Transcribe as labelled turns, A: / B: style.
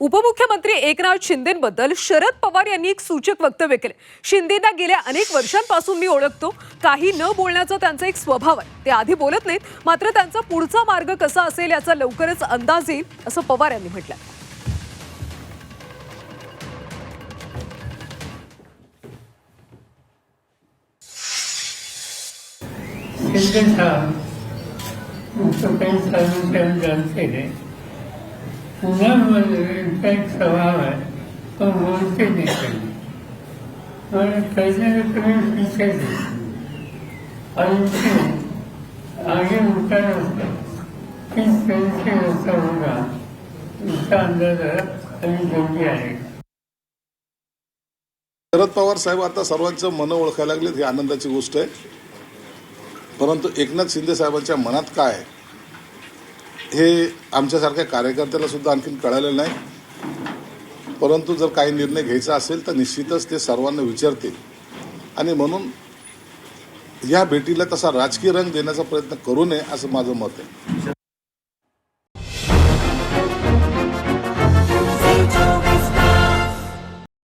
A: उपमुख्यमंत्री एकनाथ शिंदेबद्दल शरद पवार यांनी एक सूचक वक्तव्य केले. शिंदेना गेल्या अनेक वर्षांपासून मी ओळखतो. काही न बोलण्याचा त्यांचा एक स्वभाव आहे. ते आधी बोलत नाहीत. मात्र त्यांचा पुढचा मार्ग कसा असेल याचा लवकरच अंदाज येईल असं पवार यांनी म्हटलं
B: शिंदे मुलांमध्ये इनका स्वभाव आहे तो बोलते नाही कधी और कहीं न कहीं पीछे आगे उनका किस तरह से होता होगा. इसका अंदाजा अभी जल्दी आएगा
C: शरद पवार साहेब आता सर्वांचं मन ओळखायला लागलेत ही आनंदाची गोष्ट आहे. परंतु एकनाथ शिंदे साहेबांच्या मनात काय आहे, हे आमच्यासारख्या कार्यकर्त्याला सुद्धा आणखीन कळालेलं नाही. परंतु जर काही निर्णय घ्यायचा असेल तर निश्चितच ते सर्वांना विचारतील. आणि म्हणून या भेटीला तसा राजकीय रंग देण्याचा प्रयत्न करू नये असं माझं मत आहे.